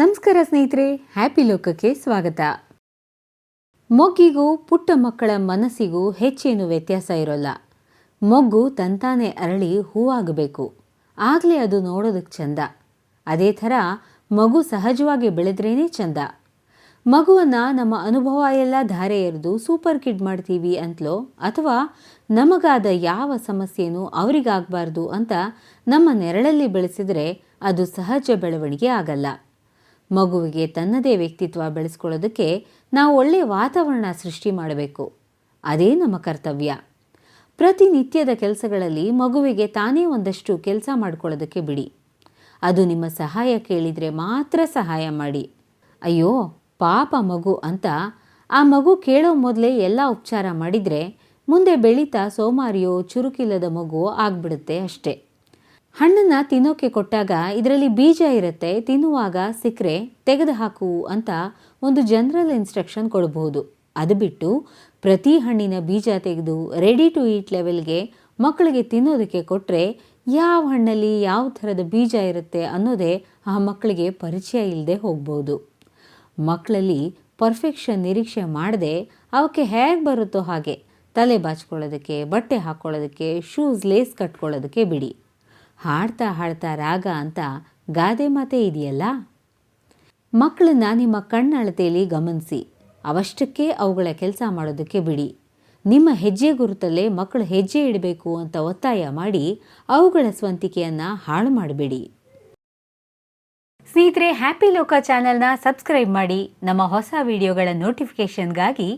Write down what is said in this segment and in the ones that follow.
ನಮಸ್ಕಾರ ಸ್ನೇಹಿತರೆ ಹ್ಯಾಪಿ ಲೋಕಕ್ಕೆ ಸ್ವಾಗತ. ಮೊಗ್ಗಿಗೂ ಪುಟ್ಟ ಮಕ್ಕಳ ಮನಸ್ಸಿಗೂ ಹೆಚ್ಚೇನು ವ್ಯತ್ಯಾಸ ಇರೋಲ್ಲ. ಮೊಗ್ಗು ತಂತಾನೆ ಅರಳಿ ಹೂವಾಗಬೇಕು. ಆಗಲೇ ಅದು ನೋಡೋದಕ್ಕೆ ಚಂದ. ಅದೇ ಥರ ಮಗು ಸಹಜವಾಗಿ ಬೆಳೆದ್ರೇನೆ ಚಂದ. ಮಗುವನ್ನು ನಮ್ಮ ಅನುಭವ ಎಲ್ಲ ಧಾರೆ ಎರೆದು ಸೂಪರ್ ಕಿಡ್ ಮಾಡ್ತೀವಿ ಅಂತಲೋ, ಅಥವಾ ನಮಗಾದ ಯಾವ ಸಮಸ್ಯೆನೂ ಅವರಿಗಾಗಬಾರ್ದು ಅಂತ ನಮ್ಮ ನೆರಳಲ್ಲಿ ಬೆಳೆಸಿದರೆ ಅದು ಸಹಜ ಬೆಳವಣಿಗೆ ಆಗಲ್ಲ. ಮಗುವಿಗೆ ತನ್ನದೇ ವ್ಯಕ್ತಿತ್ವ ಬೆಳೆಸ್ಕೊಳ್ಳೋದಕ್ಕೆ ನಾವು ಒಳ್ಳೆಯ ವಾತಾವರಣ ಸೃಷ್ಟಿ ಮಾಡಬೇಕು. ಅದೇ ನಮ್ಮ ಕರ್ತವ್ಯ. ಪ್ರತಿನಿತ್ಯದ ಕೆಲಸಗಳಲ್ಲಿ ಮಗುವಿಗೆ ತಾನೇ ಒಂದಷ್ಟು ಕೆಲಸ ಮಾಡ್ಕೊಳ್ಳೋದಕ್ಕೆ ಬಿಡಿ. ಅದು ನಿಮ್ಮ ಸಹಾಯ ಕೇಳಿದರೆ ಮಾತ್ರ ಸಹಾಯ ಮಾಡಿ. ಅಯ್ಯೋ, ಪಾಪ ಮಗು ಅಂತ ಆ ಮಗು ಕೇಳೋ ಮೊದಲೇ ಎಲ್ಲ ಉಪಚಾರ ಮಾಡಿದರೆ ಮುಂದೆ ಬೆಳೀತಾ ಸೋಮಾರಿಯೋ ಚುರುಕಿಲ್ಲದ ಮಗು ಆಗ್ಬಿಡುತ್ತೆ ಅಷ್ಟೇ. ಹಣ್ಣನ್ನು ತಿನ್ನೋಕೆ ಕೊಟ್ಟಾಗ ಇದರಲ್ಲಿ ಬೀಜ ಇರುತ್ತೆ, ತಿನ್ನುವಾಗ ಸಿಕ್ಕರೆ ತೆಗೆದು ಹಾಕು ಅಂತ ಒಂದು ಜನರಲ್ ಇನ್ಸ್ಟ್ರಕ್ಷನ್ ಕೊಡಬಹುದು ಅದು ಬಿಟ್ಟು ಪ್ರತಿ ಹಣ್ಣಿನ ಬೀಜ ತೆಗೆದು ರೆಡಿ ಟು ಈಟ್ ಲೆವೆಲ್ಗೆ ಮಕ್ಕಳಿಗೆ ತಿನ್ನೋದಕ್ಕೆ ಕೊಟ್ಟರೆ ಯಾವ ಹಣ್ಣಲ್ಲಿ ಯಾವ ಥರದ ಬೀಜ ಇರುತ್ತೆ ಅನ್ನೋದೇ ಆ ಮಕ್ಕಳಿಗೆ ಪರಿಚಯ ಇಲ್ಲದೆ ಹೋಗ್ಬೋದು. ಮಕ್ಕಳಲ್ಲಿ ಪರ್ಫೆಕ್ಷನ್ ನಿರೀಕ್ಷೆ ಮಾಡದೆ ಅವಕ್ಕೆ ಹೇಗೆ ಬರುತ್ತೋ ಹಾಗೆ ತಲೆ ಬಾಚ್ಕೊಳ್ಳೋದಕ್ಕೆ, ಬಟ್ಟೆ ಹಾಕ್ಕೊಳ್ಳೋದಕ್ಕೆ ಶೂಸ್ ಲೇಸ್ ಕಟ್ಕೊಳ್ಳೋದಕ್ಕೆ ಬಿಡಿ. ಹಾಡ್ತಾ ಹಾಡ್ತಾ ರಾಗ ಅಂತ ಗಾದೆ ಮಾತೆ ಇದೆಯಲ್ಲ? ಮಕ್ಕಳನ್ನ ನಿಮ್ಮ ಕಣ್ಣಳತೆಯಲ್ಲಿ ಗಮನಿಸಿ, ಅವಷ್ಟಕ್ಕೆ ಅವುಗಳ ಕೆಲಸ ಮಾಡೋದಕ್ಕೆ ಬಿಡಿ. ನಿಮ್ಮ ಹೆಜ್ಜೆ ಗುರುತಲ್ಲೇ ಮಕ್ಕಳು ಹೆಜ್ಜೆ ಇಡಬೇಕು ಅಂತ ಒತ್ತಾಯ ಮಾಡಿ ಅವುಗಳ ಸ್ವಂತಿಕೆಯನ್ನು ಹಾಳು ಮಾಡಬೇಡಿ. ಸ್ನೇಹಿತರೆ, ಹ್ಯಾಪಿ ಲೋಕ ಚಾನೆಲ್ನ ಸಬ್ಸ್ಕ್ರೈಬ್ ಮಾಡಿ, ನಮ್ಮ ಹೊಸ ವಿಡಿಯೋಗಳ ನೋಟಿಫಿಕೇಷನ್ಗಾಗಿ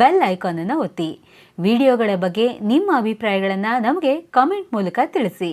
ಬೆಲ್ ಐಕಾನನ್ನು ಒತ್ತಿ. ವಿಡಿಯೋಗಳ ಬಗ್ಗೆ ನಿಮ್ಮ ಅಭಿಪ್ರಾಯಗಳನ್ನು ನಮಗೆ ಕಾಮೆಂಟ್ ಮೂಲಕ ತಿಳಿಸಿ.